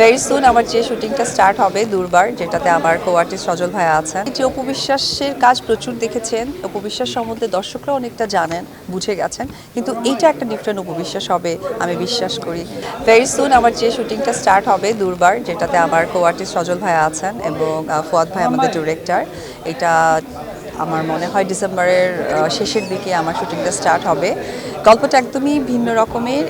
Very soon আমার যে শুটিংটা start হবে দুর্বার যেটাতে আমার কো আর্টিস্ট সজল ভাইয়া আছেন। যে অপবিশ্বাসের কাজ প্রচুর দেখেছেন। অপবিশ্বাস সম্বন্ধে দর্শকরা অনেকটা জানেন বুঝে গেছেন। কিন্তু এইটা একটা ডিফারেন্ট উপবিশ্বাস হবে আমি বিশ্বাস করি। ভেরি সুন আমার যে শুটিংটা স্টার্ট হবে দুর্বার যেটাতে আমার কো আর্টিস্ট সজল ভাইয়া আছেন এবং ফুয়াদ ভাই আমাদের ডিরেক্টর এটা আমার মনে হয় ডিসেম্বরের শেষের দিকে আমার শুটিংটা স্টার্ট হবে। গল্পটা একদমই ভিন্ন রকমের।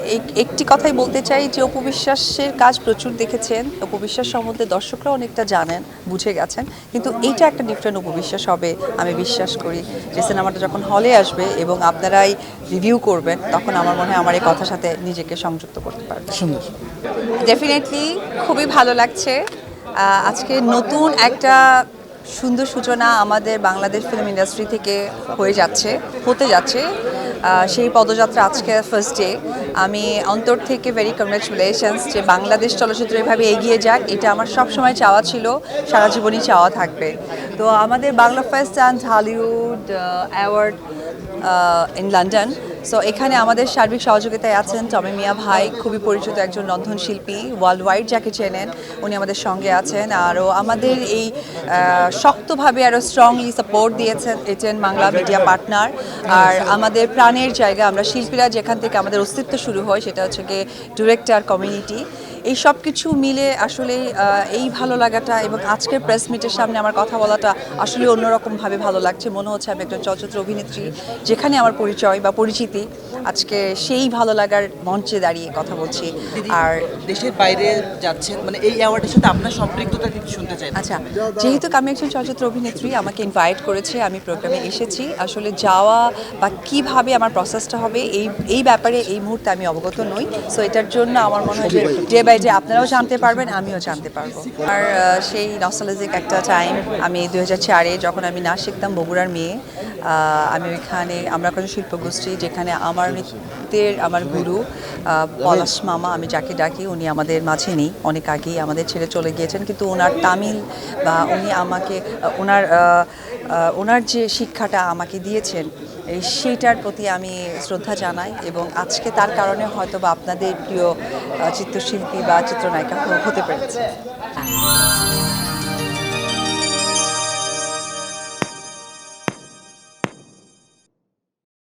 একটি কথাই বলতে চাই যে অপবিশ্বাসের কাজ প্রচুর দেখেছেন। অপবিশ্বাস সম্বন্ধে দর্শকরা অনেকটা জানেন বুঝে গেছেন। কিন্তু এইটা একটা ডিফারেন্ট উপবিশ্বাস হবে আমি বিশ্বাস করি। যে সিনেমাটা যখন হলে আসবে এবং আপনারাই রিভিউ করবেন তখন আমার মনে হয় আমার এই কথার সাথে নিজেকে সংযুক্ত করতে পারবে সুন্দর। ডেফিনেটলি খুবই ভালো লাগছে। আজকে নতুন একটা সুন্দর সূচনা আমাদের বাংলাদেশ ফিল্ম ইন্ডাস্ট্রি থেকে হয়ে যাচ্ছে, হতে যাচ্ছে। সেই পদযাত্রা আজকে ফার্স্ট ডে আমি অন্তর থেকে ভেরি কংগ্রেচুলেশনস যে বাংলাদেশ চলচ্চিত্র এভাবে এগিয়ে যাক, এটা আমার সবসময় চাওয়া ছিল, সারা জীবনই চাওয়া থাকবে। তো আমাদের Bangla first and Hollywood award in London so এখানে আমাদের সার্বিক সহযোগিতায় আছেন টমি মিয়া ভাই, খুবই পরিচিত একজন রন্ধনশিল্পী ওয়ার্ল্ড ওয়াইড যাকে চেনেন, উনি আমাদের সঙ্গে আছেন। আরও আমাদের এই শক্তভাবে আরও স্ট্রংলি সাপোর্ট দিয়েছেন এটেন বাংলা মিডিয়া পার্টনার আর আমাদের প্রাণের জায়গা, আমরা শিল্পীরা যেখান থেকে আমাদের অস্তিত্ব শুরু হয়, সেটা হচ্ছে গিয়ে ডিরেক্টর কমিউনিটি এই সব কিছু মিলে আসলে এই ভালো লাগাটা এবং আজকের প্রেস মিটের সামনে আমার কথা বলাটা আসলে অন্যরকমভাবে ভালো লাগছে। মনে হচ্ছে আমি একজন চলচ্চিত্র অভিনেত্রী। যেখানে আমার পরিচয় বা পরিচিতি। আজকে সেই ভালো লাগার মঞ্চে দাঁড়িয়ে কথা বলছি। আর দেশের বাইরে যাচ্ছেন মানে এই অ্যাওয়ার্ডের সাথে আপনার সম্পৃক্ততা কিন্তু শুনতে চাই আচ্ছা যেহেতু আমি একজন চলচ্চিত্র অভিনেত্রী আমাকে ইনভাইট করেছে আমি প্রোগ্রামে এসেছি। আসলে যাওয়া বা কীভাবে আমার প্রসেসটা হবে এই এই ব্যাপারে এই মুহূর্তে আমি অবগত নই। সো এটার জন্য আমার মনে হয় ডে বাই ডে আপনারাও জানতে পারবেন আমিও জানতে পারব। আর সেই নস্টালজিক একটা টাইম আমি দু হাজার চারে যখন আমি নাচ শিখতাম বগুড়ার মেয়ে আমি ওইখানে আমরা কোনো শিল্পগোষ্ঠী যেখানে আমার নৃত্যের আমার গুরু পলাশ মামা, আমি যাকে ডাকি, উনি আমাদের মাঝে নেই। অনেক আগেই আমাদের ছেড়ে চলে গিয়েছেন, কিন্তু ওনার তামিল বা উনি আমাকে ওনার ওনার যে শিক্ষাটা আমাকে দিয়েছেন সেইটার প্রতি আমি শ্রদ্ধা জানাই এবং আজকে তার কারণে হয়তো বা আপনাদের প্রিয় চিত্রশিল্পী বা চিত্রনায়িকা হতে পেরেছে।